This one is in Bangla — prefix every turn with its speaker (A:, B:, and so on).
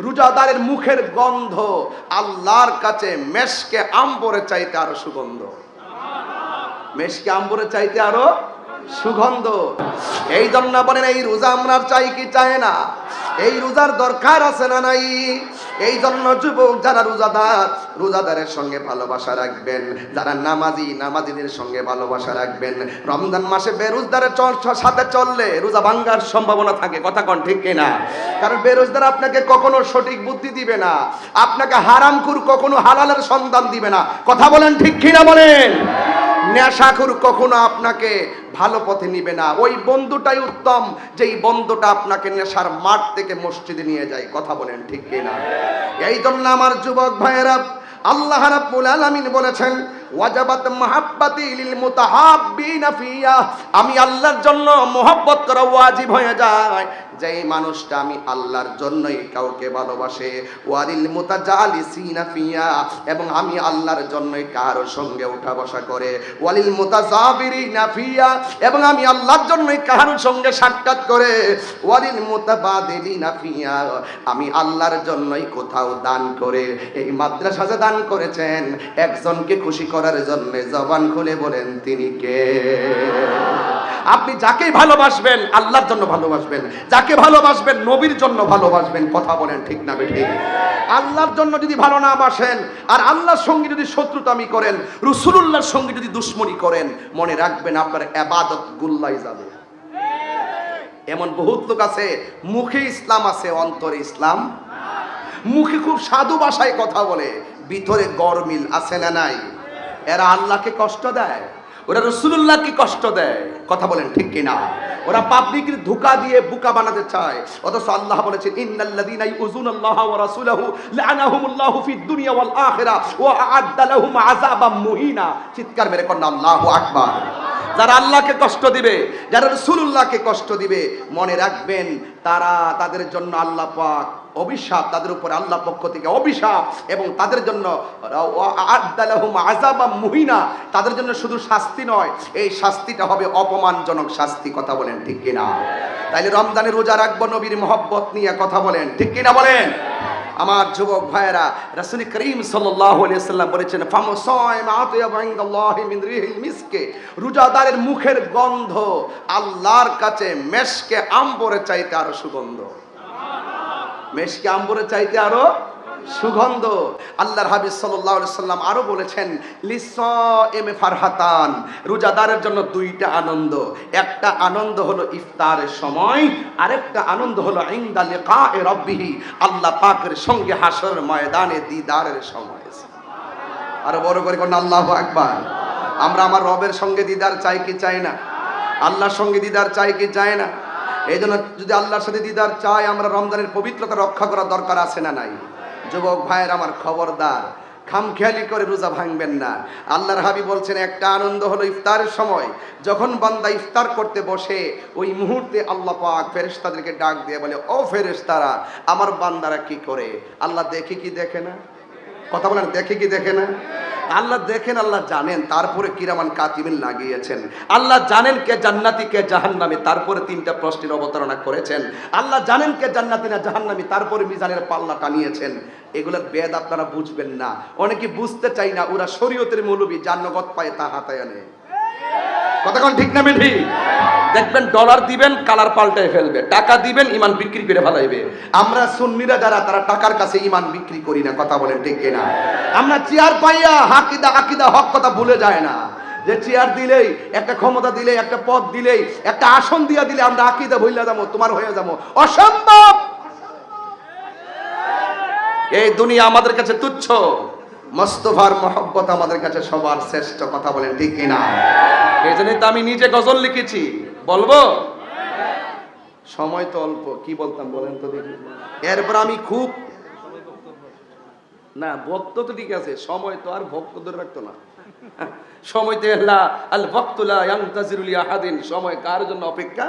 A: রোজাদারের মুখের গন্ধ আল্লাহর কাছে মেশকে আম্বরে চাইতে আরও সুগন্ধ। মেশকে আম্বরে চাইতে আরও সুগন্ধ। এই জন্য বলেন, এই রোজা আমরা চাই কি চায় না? এই রোজার দরকার আছে না নাই? এই জন্য যুবক যারা রোজাদার, রোজাদারের সঙ্গে ভালোবাসা রাখবেন, যারা নামাজি, নামাজিদের সঙ্গে ভালোবাসা রাখবেন, রমজান মাসে বেরোজদারের সাথে চললে রোজা ভাঙ্গার সম্ভাবনা থাকে, কথা কন ঠিক কিনা? কারণ বেরোজদার আপনাকে কখনো সঠিক বুদ্ধি দিবে না, আপনাকে হারামকুর কখনো হালালের সন্ধান দিবে না, কথা বলেন ঠিক কিনা বলেন? নেশাখুর কখনো আপনাকে ভালো পথে নিবে না। ওই বন্ধুটাই উত্তম, যেই বন্ধুটা আপনাকে নেশার মাঠ থেকে মসজিদে নিয়ে যায়। কথা বলেন ঠিক কিনা? এই জন্য আমার যুবক ভাইয়েরা, আল্লাহ রাব্বুল আলামিন বলেছেন ওয়াজাবাত মাহাব্বাতি লিল মুতাহাব্বিনা ফিয়া। আমি আল্লাহর জন্য মোহাব্বত করা ওয়াজিব হয়ে যায়। যেই মানুষটা আমি আল্লাহর জন্যই কাউকে ভালোবাসে, ওয়ালিল মুতাজালিসিনা ফিয়া। এবং আমি আল্লাহর জন্যই কারও সঙ্গে উঠা বসা করে, ওয়ালিল মুতাজাবিরিনা ফিয়া। এবং আমি আল্লাহর জন্যই কারও সঙ্গে সাক্ষাৎ করে, ওয়ালিল মুতাবাদিলিনা ফিয়া। আমি আল্লাহর জন্যই কোথাও দান করে, এই মাদ্রাসাতে দান করেছেন, একজনকে খুশি করার জন্য জবান খুলে বলেন, তিনি কে? আপনি যাকে ভালোবাসবেন, আল্লাহর জন্য ভালোবাসবেন, যাকে ভালোবাসবেন, নবীর জন্য ভালোবাসবেন, কথা বলেন ঠিক না বেঠিক? আল্লাহর জন্য যদি ভালো না বাসেন, আর আল্লাহর সঙ্গে যদি শত্রুতামি করেন, রসুলুল্লাহর সঙ্গে যদি দুশ্মনী করেন, মনে রাখবেন আপনার আবাদত গুল্লাই যাবে। এমন বহুত লোক আছে, মুখে ইসলাম আছে, অন্তরে ইসলাম। মুখে খুব সাধু ভাষায় কথা বলে, ভিতরে গরমিল আছে না নাই? এরা আল্লাহকে কষ্ট দেয়, ওরা রসুল্লাহকে কষ্ট দেয়। কথা বলেন ঠিক কিনা? ওরা পাবলিকের ধোকা দিয়ে বুকা বানাতে চায়। অথচ আল্লাহ বলেছেন, ইন্নাল্লাযীনা ইউযুনাল্লাহা ওয়া রাসূলাহু লা'নাহুমুল্লাহু ফিদ দুনিয়া ওয়াল আখিরা ওয়া আ'আদ্দা লাহুম আযাবাম মুহিনা। চিৎকার মেরে কন্যা, আল্লাহু আকবার। যারা আল্লাহকে কষ্ট দিবে, যারা রসুল্লাহকে কষ্ট দিবে, মনে রাখবেন তারা তাদের জন্য আল্লাহ পাক অভিশাপ, তাদের উপরে আল্লাহ পক্ষ থেকে অভিশাপ এবং তাদের জন্য আযাবাম মুহিনা, তাদের জন্য শুধু শাস্তি নয়, এই শাস্তিটা হবে অপমানজনক শাস্তি, কথা বলেন ঠিক কিনা? তাইলে রমজানে রোজা রাখব, নবীর মহব্বত নিয়ে কথা বলেন, ঠিক কিনা বলেন? আমার যুবক ভাইয়েরা, রাসুল করিম আলাইহি সাল্লাম বলেছেন মিসকে। রোজাদারের মুখের গন্ধ আল্লাহর কাছে মেশকে আম্বরে চাইতে আরও সুগন্ধ। মেশকে আম্বরে চাইতে আরও সুগন্ধ। আল্লাহর সাল্লাল্লাহু আলাইহি সাল্লাম আরও বলেছেন লিস লিসাইমে ফারহাতান। রোজাদারের জন্য দুইটা আনন্দ। একটা আনন্দ হলো ইফতারের সময়, আরেকটা আনন্দ হলো ইনদা লিকায়ে রাব্বিহি, আল্লাহ পাকের সঙ্গে হাসরের ময়দানে দিদারের সময়। আরও বড় করে কোন আল্লাহু আকবার। আমরা আমার রবের সঙ্গে দিদার চাই কি চাই না? আল্লাহর সঙ্গে দিদার চাই কি চাই না? এই জন্য যদি আল্লাহর সাথে দিদার চাই, আমরা রমজানের পবিত্রতা রক্ষা করার দরকার আছে না নাই? যুবক ভাইয়ের আমার খবরদার। খামখেয়ালি করে রোজা ভাঙবেন না। আল্লাহর হাবি বলছেন, একটা আনন্দ হলো ইফতারের সময়। যখন বান্দা ইফতার করতে বসে, ওই মুহূর্তে আল্লাহ পাক ফেরেশতাদেরকে ডাক দিয়ে বলে, ও ফেরেশতারা, আমার বান্দারা কি করে? আল্লাহ দেখে কি দেখে না? কথা বলেন, দেখে কি দেখে না? আল্লাহ দেখেন, আল্লাহ জানেন। তারপরে কিরামান কাতিমিন লাগিয়েছেন। আল্লাহ জানেন কে জান্নাতি, কে জাহান্নামি। তারপরে তিনটা প্রশ্নের অবতারণা করেছেন। আল্লাহ জানেন কে জান্নাতি না জাহান্নামি। তারপরে মিজানের পাল্লা টানিয়েছেন। এগুলোর বেদ আপনারা বুঝবেন না। অনেকে বুঝতে চাই না, ওরা শরীয়তের মৌলবী জান্নগত পায় তা হাতায় আনে। কতক্ষণ ঠিক না বেঠি দেখবেন ডলার দিবেন কালার পাল্টায় ফেলবে। টাকা দিবেন ইমান বিক্রি করে ফেলাইবে। আমরা সুন্নিরা যারা তারা টাকার কাছে ইমান বিক্রি করি না কথা বলেন ঠিক কিনা? আমরা চেয়ার পাইয়া হাকিদা আকিদা হক কথা ভুলে যায় না। যে চেয়ার দিলেই একটা ক্ষমতা দিলেই একটা পদ দিলেই একটা আসন দিয়া দিলে আমরা আকিদা ভুলে যাব তোমার হয়ে যাব। অসম্ভব! এই দুনিয়া আমাদের কাছে তুচ্ছ। মোস্তফার মহব্বত আমাদের কাছে সবার শ্রেষ্ঠ কথা বলেন ঠিক কিনা? এই জন্যই তো আমি নিজে গজল লিখেছি। বলব? সময় তো অল্প, কি বলতাম বলেন তো দেখি। এরপর আমি খুব না, ভক্ত তো ঠিক আছে, সময় তো আর ভক্ত ধরে রাখতো না। সময় তো আল ভক্তুলা ইয়ান্তাজিরুল ইয়াহাদিন সময় কার জন্য অপেক্ষা?